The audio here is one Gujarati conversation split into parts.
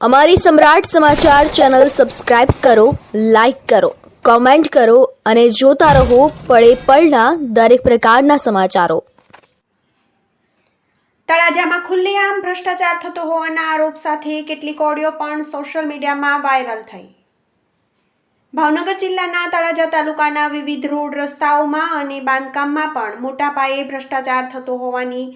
અમારી સમ્રાટ સમાચાર ચેનલ સબસ્ક્રાઇબ કરો, લાઇક કરો, કોમેન્ટ કરો અને જોતા રહો પળે પળના દરેક પ્રકારના સમાચારો. તળાજામાં ખુલ્લેઆમ ભ્રષ્ટાચાર થતો હોવાના આરોપ સાથે કેટલીક ઓડિયો પણ સોશિયલ મીડિયામાં વાયરલ થઈ. ભાવનગર જિલ્લાના તળાજા તાલુકાના વિવિધ રોડ રસ્તાઓમાં અને બાંધકામમાં પણ મોટા પાયે ભ્રષ્ટાચાર થતો હોવાની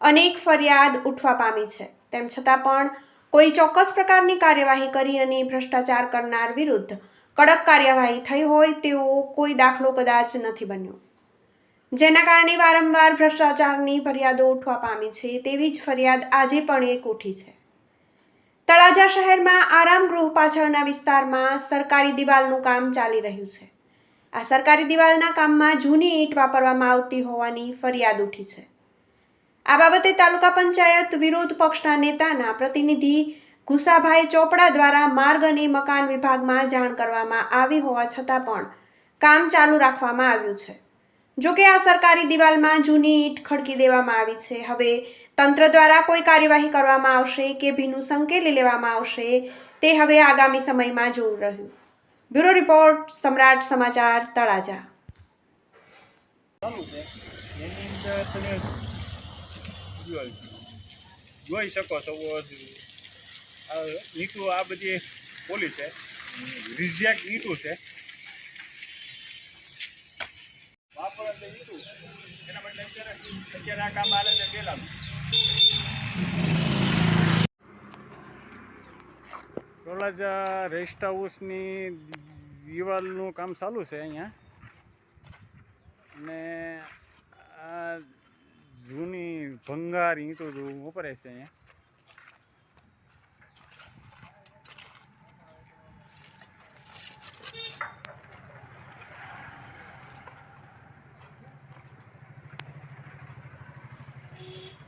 અનેક ફરિયાદ ઉઠવા પામી છે. તેમ છતાં પણ કોઈ ચોક્કસ પ્રકારની કાર્યવાહી કરી અને ભ્રષ્ટાચાર કરનાર વિરુદ્ધ કડક કાર્યવાહી થઈ હોય તેવો કોઈ દાખલો કદાચ નથી બન્યો. જેના કારણે વારંવાર ભ્રષ્ટાચારની ફરિયાદો ઉઠવા પામી છે તેવી જ ફરિયાદ આજે પણ એક ઉઠી છે. તળાજા શહેરમાં આરામ ગૃહ પાછળના વિસ્તારમાં સરકારી દિવાલનું કામ ચાલી રહ્યું છે. આ સરકારી દિવાલના કામમાં જૂની ઈંટ વાપરવામાં આવતી હોવાની ફરિયાદ ઉઠી છે. આ બાબતે તાલુકા પંચાયત વિરોધ પક્ષના નેતાના પ્રતિનિધિ ઘુસાભાઈ ચોપડા દ્વારા માર્ગ અને મકાન વિભાગમાં જાણ કરવામાં આવી હોવા છતાં પણ કામ ચાલુ રાખવામાં આવ્યું છે. જોકે આ સરકારી દિવાલમાં જૂની ઈંટ ખડકી દેવામાં આવી છે. હવે તંત્ર દ્વારા કોઈ કાર્યવાહી કરવામાં આવશે કે ભીનું સંકેલી લેવામાં આવશે તે હવે આગામી સમયમાં જોવું રહ્યું. બ્યુરો રિપોર્ટ, સમ્રાટ સમાચાર, તળાજા ચાલુ છે એની અંદર તમે જોઈ શકો છો ઈંટું આ બધી પોલી છે. રિઝેક્ટ ઈંટું છે. વાપરે આ રેસ્ટ હાઉસની દિવાલનું કામ ચાલુ છે અહીંયા. અને આ જૂની ભંગારી તો જો વપરાય છે અહીંયા Beep.